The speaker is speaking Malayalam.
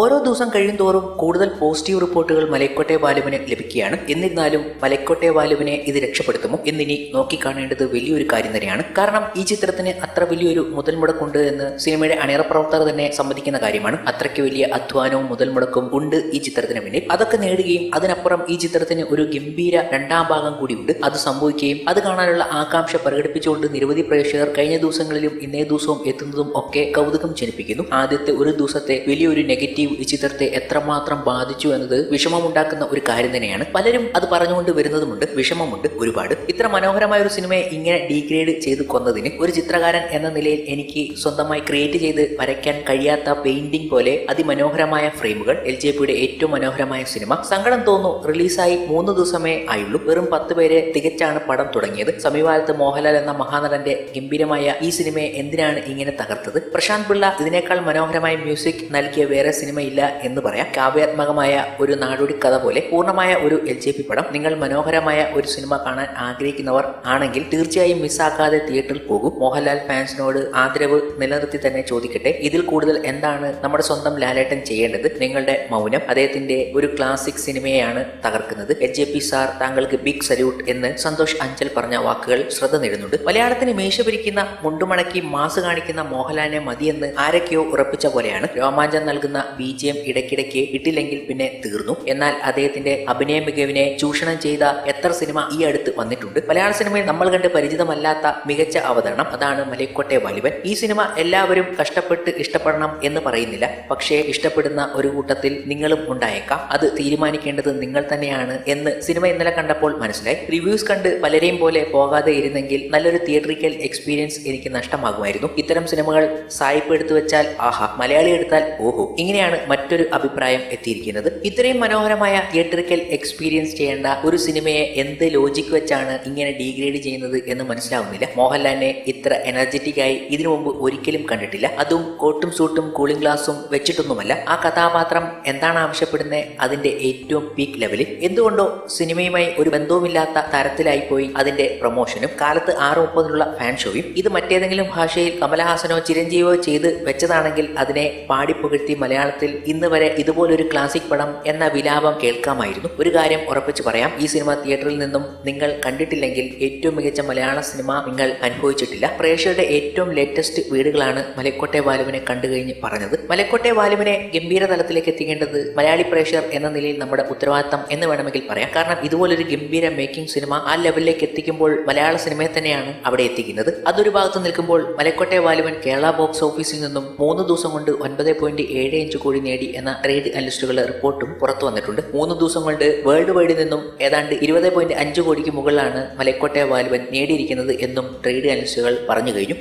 ഓരോ ദിവസം കഴിയും തോറും കൂടുതൽ പോസിറ്റീവ് റിപ്പോർട്ടുകൾ മലക്കോട്ടെ ബാലുവിന് ലഭിക്കുകയാണ്. എന്നിരുന്നാലും മലക്കോട്ടെ വാലുവിനെ ഇത് രക്ഷപ്പെടുത്തുമോ എന്നിനി നോക്കിക്കാണേണ്ടത് വലിയൊരു കാര്യം തന്നെയാണ്. കാരണം ഈ ചിത്രത്തിന് അത്ര വലിയൊരു മുതൽ മുടക്കുണ്ട് എന്ന് സിനിമയുടെ അണിയറ പ്രവർത്തകർ തന്നെ സമ്മതിക്കുന്ന കാര്യമാണ്. അത്രയ്ക്ക് വലിയ അധ്വാനവും മുതൽ മുടക്കും ഉണ്ട് ഈ ചിത്രത്തിന് പിന്നിൽ. അതൊക്കെ നേടുകയും അതിനപ്പുറം ഈ ചിത്രത്തിന് ഒരു ഗംഭീര രണ്ടാം ഭാഗം കൂടിയുണ്ട്. അത് സംഭവിക്കുകയും അത് കാണാനുള്ള ആകാംക്ഷ പ്രകടിപ്പിച്ചുകൊണ്ട് നിരവധി പ്രേക്ഷകർ കഴിഞ്ഞ ദിവസങ്ങളിലും ഇന്നേ ദിവസവും എത്തുന്നതും ഒക്കെ കൗതുകം ജനിപ്പിക്കുന്നു. ആദ്യത്തെ ഒരു ദിവസത്തെ വലിയൊരു നെഗറ്റീവ് ഈ ചിത്രത്തെ എത്രമാത്രം ബാധിച്ചു എന്നത് വിഷമമുണ്ടാക്കുന്ന ഒരു കാര്യം തന്നെയാണ്. പലരും അത് പറഞ്ഞുകൊണ്ട് വരുന്നതുമുണ്ട് വിഷമമുണ്ട് ഒരുപാട്. ഇത്ര മനോഹരമായ ഒരു സിനിമയെ ഇങ്ങനെ ഡീഗ്രേഡ് ചെയ്ത് കൊന്നതിന് ഒരു ചിത്രകാരൻ എന്ന നിലയിൽ എനിക്ക് സ്വന്തമായി ക്രിയേറ്റ് ചെയ്ത് വരയ്ക്കാൻ കഴിയാത്ത പെയിന്റിംഗ് പോലെ അതിമനോഹരമായ ഫ്രെയിമുകൾ എൽ ജെ പിയുടെ ഏറ്റവും മനോഹരമായ സിനിമ. സങ്കടം തോന്നുന്നു റിലീസായി മൂന്ന് ദിവസമേ ആയുള്ളൂ. വെറും പത്ത് പേരെ തികച്ചാണ് പടം തുടങ്ങിയത്. സമീപകാലത്ത് മോഹൻലാൽ എന്ന മഹാനടന്റെ ഗംഭീരമായ ഈ സിനിമയെ എന്തിനാണ് ഇങ്ങനെ തകർത്തത്? പ്രശാന്ത് പിള്ള ഇതിനേക്കാൾ മനോഹരമായ മ്യൂസിക് നൽകിയ വേറെ സിനിമയില്ല എന്ന് പറയാം. കാവ്യാത്മകമായ ഒരു നാടോടി കഥ പോലെ പൂർണമായ ഒരു എൽ ജെ പി പടം. നിങ്ങൾ മനോഹരമായ ഒരു സിനിമ കാണാൻ ആഗ്രഹിക്കുന്നവർ ആണെങ്കിൽ തീർച്ചയായും മിസ്സാക്കാതെ തിയേറ്ററിൽ പോകും. മോഹൻലാൽ ഫാൻസിനോട് ആദരവ് നിലനിർത്തി തന്നെ ചോദിക്കട്ടെ. ഇതിൽ കൂടുതൽ എന്താണ് നമ്മുടെ സ്വന്തം ലാലേട്ടൻ ചെയ്യേണ്ടത്? നിങ്ങളുടെ മൗനം. അദ്ദേഹത്തിന്റെ ഒരു ക്ലാസിക് സിനിമയാണ് തകർക്കുന്നത്. എച്ച് ജെ പി സാർ താങ്കൾക്ക് ബിഗ് സല്യൂട്ട് എന്ന് സന്തോഷ് അഞ്ചൽ പറഞ്ഞ വാക്കുകൾ ശ്രദ്ധ നേടുന്നുണ്ട്. മലയാളത്തിന് മേശ പിരിക്കുന്ന മുണ്ടുമടക്കി മാസ് കാണിക്കുന്ന മോഹൻലാലിനെ മതിയെന്ന് ആരൊക്കെയോ ഉറപ്പിച്ച പോലെയാണ്. രോമാഞ്ചം നൽകുന്ന ബി ജി എം ഇടയ്ക്കിടയ്ക്ക് ഇട്ടില്ലെങ്കിൽ പിന്നെ തീർന്നു. എന്നാൽ അദ്ദേഹത്തിന്റെ അഭിനയ മികവിനെ ചൂഷണം ചെയ്ത എത്ര സിനിമ ഈ അടുത്ത് വന്നിട്ടുണ്ട്. മലയാള സിനിമയിൽ നമ്മൾ കണ്ട് പരിചിതമല്ലാത്ത മികച്ച അവതരണം അതാണ് മലയക്കോട്ടെ വലിവൻ ഈ സിനിമ എല്ലാവരും കഷ്ടപ്പെട്ട് ഇഷ്ടപ്പെടണം എന്ന് പറയുന്നില്ല. പക്ഷേ ഇഷ്ടപ്പെടുന്ന ഒരു കൂട്ടത്തിൽ നിങ്ങളും ഉണ്ടായേക്കാം. അത് തീരുമാനിക്കേണ്ടത് നിങ്ങൾ തന്നെയാണ് എന്ന് സിനിമ ഇന്നലെ കണ്ടപ്പോൾ മനസ്സിലായി. റിവ്യൂസ് കണ്ട് പലരെയും പോലെ പോകാതെ ഇരുന്നെങ്കിൽ നല്ലൊരു തിയേറ്ററിക്കൽ എക്സ്പീരിയൻസ് എനിക്ക് നഷ്ടമാകുമായിരുന്നു. ഇത്തരം സിനിമകൾ സായിപ്പ് എടുത്തു വെച്ചാൽ ആഹാ മലയാളി എടുത്താൽ ഓഹോ. ഇങ്ങനെയാണ് മറ്റൊരു അഭിപ്രായം എത്തിയിരിക്കുന്നത്. ഇത്രയും മനോഹരമായ തിയേറ്ററിക്കൽ എക്സ്പീരിയൻസ് ചെയ്യേണ്ട ഒരു സിനിമയെ എന്ത് ലോജിക് വെച്ചാണ് ഇങ്ങനെ ഡീഗ്രേഡ് ചെയ്യുന്നത് എന്ന് മനസ്സിലാവുന്നില്ല. മോഹൻലാലിനെ ഇത്ര എനർജറ്റിക് ആയി ഇതിനു മുമ്പ് ഒരിക്കലും കണ്ടിട്ടില്ല. അതും കോട്ടും സൂട്ടും കൂളിംഗ് ഗ്ലാസും വെച്ചിട്ടൊന്നുമല്ല. ആ കഥാപാത്രം എന്താണ് ആവശ്യപ്പെടുന്നത് അതിന്റെ ഏറ്റവും പീക്ക് ലെവലിൽ എന്തുകൊണ്ടോ സിനിമയുമായി ഒരു ബന്ധവുമില്ലാത്ത തരത്തിലായി പോയി അതിന്റെ പ്രൊമോഷനും കാലത്ത് ആറ് മുപ്പതിനുള്ള ഫാൻ ഷോയും ഇത് മറ്റേതെങ്കിലും ഭാഷയിൽ കമലഹാസനോ ചിരഞ്ജീവോ ചെയ്ത് വെച്ചതാണെങ്കിൽ അതിനെ പാടിപ്പുകഴ്ത്തി മലയാളത്തിൽ ഇന്ന് വരെ ഇതുപോലൊരു ക്ലാസിക് പടം എന്ന വിലാപം കേൾക്കാമായിരുന്നു. ഒരു കാര്യം ഉറപ്പിച്ചു പറയാം ഈ സിനിമ തിയേറ്ററിൽ നിന്നും നിങ്ങൾ കണ്ടിട്ടില്ലെങ്കിൽ ഏറ്റവും മികച്ച മലയാള സിനിമ നിങ്ങൾ അനുഭവിച്ചിട്ടില്ല. പ്രേക്ഷകരുടെ ഏറ്റവും ലേറ്റസ്റ്റ് വീടുകളാണ് മലക്കോട്ടെ വാലുവിനെ കണ്ടു കഴിഞ്ഞ് പറഞ്ഞത്. മലക്കോട്ടെ വാലുവിനെ ഗംഭീര തലത്തിലേക്ക് എത്തിക്കേണ്ടത് മലയാളി പ്രേക്ഷകർ എന്ന നിലയിൽ നമ്മുടെ ഉത്തരവാദിത്തം എന്ന് വേണമെങ്കിൽ പറയാം. കാരണം ഇതുപോലൊരു ഗംഭീര മേക്കിംഗ് സിനിമ ആ ലെവലിലേക്ക് എത്തിക്കുമ്പോൾ മലയാള സിനിമയെ തന്നെയാണ് അവിടെ എത്തിക്കുന്നത്. അതൊരു ഭാഗത്ത് നിൽക്കുമ്പോൾ മലക്കോട്ടെ വാലുവൻ കേരള ബോക്സ് ഓഫീസിൽ നിന്നും മൂന്ന് ദിവസം കൊണ്ട് ഒൻപത് പോയിന്റ് ഏഴ് അഞ്ച് കോടി നേടി എന്ന ട്രേഡ് അനലിസ്റ്റുകളുടെ റിപ്പോർട്ടും പുറത്തു വന്നിട്ടുണ്ട്. മൂന്ന് ദിവസം കൊണ്ട് വേൾഡ് വൈഡിൽ നിന്നും ഏതാണ്ട് ഇരുപത് പോയിന്റ് അഞ്ച് കോടിക്ക് മുകളിലാണ് മലക്കോട്ടെ വാലുവൻ നേടിയിരിക്കുന്നത് എന്നും ട്രേഡ് അനലിസ്റ്റുകൾ പറഞ്ഞു കഴിഞ്ഞു.